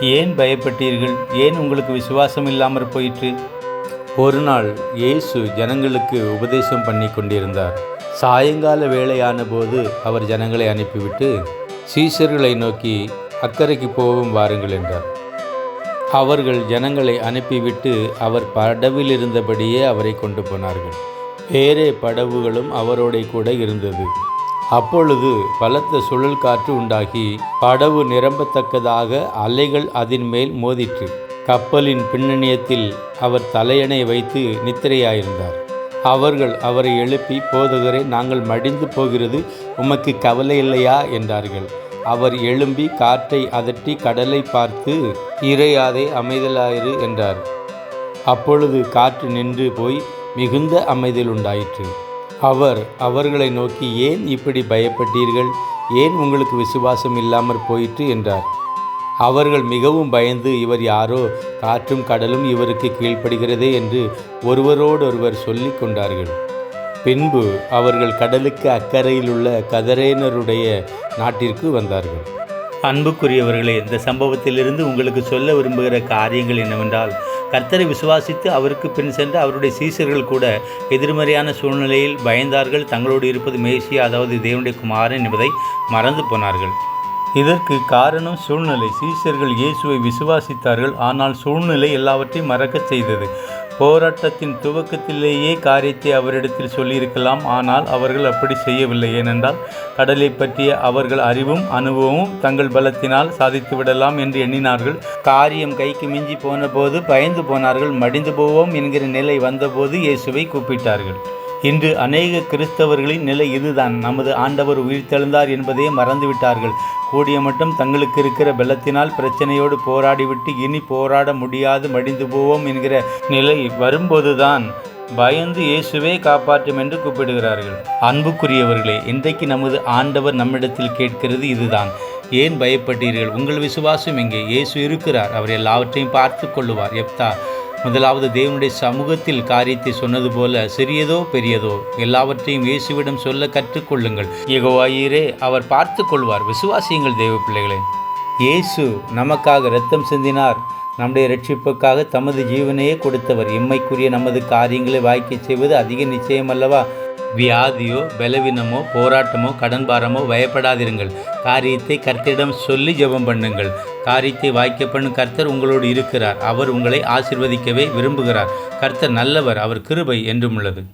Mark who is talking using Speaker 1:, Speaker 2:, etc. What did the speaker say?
Speaker 1: ஏன் பயப்பட்டீர்கள்? ஏன் உங்களுக்கு விசுவாசம் இல்லாமற் போயிற்று? ஒரு நாள் இயேசு ஜனங்களுக்கு உபதேசம் பண்ணி கொண்டிருந்தார். சாயங்கால வேளையான போது அவர் ஜனங்களை அனுப்பிவிட்டு சீசர்களை நோக்கி அக்கறைக்கு போவும் வாருங்கள் என்றார். அவர்கள் ஜனங்களை அனுப்பிவிட்டு அவர் படவில் இருந்தபடியே அவரை கொண்டு போனார்கள். வேறே படவுகளும் அவரோட கூட இருந்தது. அப்பொழுது பலத்த சுழல் காற்று உண்டாகி படவு நிரம்பத்தக்கதாக அலைகள் அதன் மேல் மோதிற்று. கப்பலின் பின்னணியத்தில் அவர் தலையணை வைத்து நித்திரையாயிருந்தார். அவர்கள் அவரை எழுப்பி போதகரை நாங்கள் மடிந்து போகிறது உமக்கு கவலை இல்லையா? என்றார்கள். அவர் எழும்பி காற்றை அதட்டி கடலை பார்த்து இறையாதே அமைதலாயிரு என்றார். அப்பொழுது காற்று நின்று போய் மிகுந்த அமைதல் உண்டாயிற்று. அவர் அவர்களை நோக்கி ஏன் இப்படி பயப்பட்டீர்கள்? ஏன் உங்களுக்கு விசுவாசம் இல்லாமற் போயிற்று? என்றார். அவர்கள் மிகவும் பயந்து இவர் யாரோ? காற்றும் கடலும் இவருக்கு கீழ்ப்படுகிறதே என்று ஒருவரோடொருவர் சொல்லி கொண்டார்கள். பின்பு அவர்கள் கடலுக்கு அக்கறையில் உள்ள கதரேனருடைய நாட்டிற்கு வந்தார்கள். அன்புக்குரியவர்களே இந்த சம்பவத்திலிருந்து உங்களுக்கு சொல்ல விரும்புகிற காரியங்கள் என்னவென்றால் கர்த்தரை விசுவாசித்து அவருக்கு பின் சென்ற அவருடைய சீசர்கள் கூட எதிர்மறையான சூழ்நிலையில் பயந்தார்கள். தங்களோடு இருப்பது மேசியா அதாவது தேவனுடைய குமாரன் என்பதை மறந்து போனார்கள். இதற்கு காரணம் சூழ்நிலை. சீசர்கள் இயேசுவை விசுவாசித்தார்கள். ஆனால் சூழ்நிலை எல்லாவற்றையும் மறக்கச் செய்தது. போராட்டத்தின் துவக்கத்திலேயே காரியத்தை அவரிடத்தில் சொல்லியிருக்கலாம். ஆனால் அவர்கள் அப்படி செய்யவில்லை. ஏனென்றால் கடலை பற்றிய அவர்கள் அறிவும் அனுபவமும் தங்கள் பலத்தினால் சாதித்து விடலாம் என்று எண்ணினார்கள். காரியம் கைக்கு மிஞ்சி போனபோது பயந்து போனார்கள். மடிந்து போவோம் என்கிற நிலை வந்தபோது இயேசுவை கூப்பிட்டார்கள். இன்று அநேக கிறிஸ்தவர்களின் நிலை இதுதான். நமது ஆண்டவர் உயிர்த்தெழுந்தார் என்பதையே மறந்துவிட்டார்கள். கூடிய மட்டும் தங்களுக்கு இருக்கிற பலத்தினால் பிரச்சனையோடு போராடிவிட்டு இனி போராட முடியாது மடிந்து போவோம் என்கிற நிலை வரும்போதுதான் பயந்து இயேசுவே காப்பாற்றும் என்று கூப்பிடுகிறார்கள். அன்புக்குரியவர்களே இன்றைக்கு நமது ஆண்டவர் நம்மிடத்தில் கேட்கிறது இதுதான். ஏன் பயப்பட்டீர்கள்? உங்கள் விசுவாசம் எங்கே? இயேசு இருக்கிறார். அவர் எல்லாவற்றையும் பார்த்து கொள்ளுவார். எப்தா முதலாவது தேவனுடைய சமூகத்தில் காரியத்தை சொன்னது போல சிறியதோ பெரியதோ எல்லாவற்றையும் இயேசுவிடம் சொல்ல கற்றுக்கொள்ளுங்கள். யெகோவாயீரே அவர் பார்த்து கொள்வார். விசுவாசியுங்கள் தேவ பிள்ளைகளே. இயேசு நமக்காக இரத்தம் சிந்தினார். நம்முடைய ரட்சிப்புக்காக தமது ஜீவனையே கொடுத்தவர். எம்மைக்குரிய நமது காரியங்களை வாய்க்கச் செய்வது அதிக நிச்சயம் அல்லவா வியாதியோ பலவீனமோ போராட்டமோ கடன் பாரமோ பயப்படாதிருங்கள். காரியத்தை கர்த்தரிடம் சொல்லி ஜெபம் பண்ணுங்கள். காரியத்தை வாய்க்க பண்ணும் கர்த்தர் உங்களோடு இருக்கிறார். அவர் உங்களை ஆசிர்வதிக்கவே விரும்புகிறார். கர்த்தர் நல்லவர் அவர் கிருபை என்றும் உள்ளது.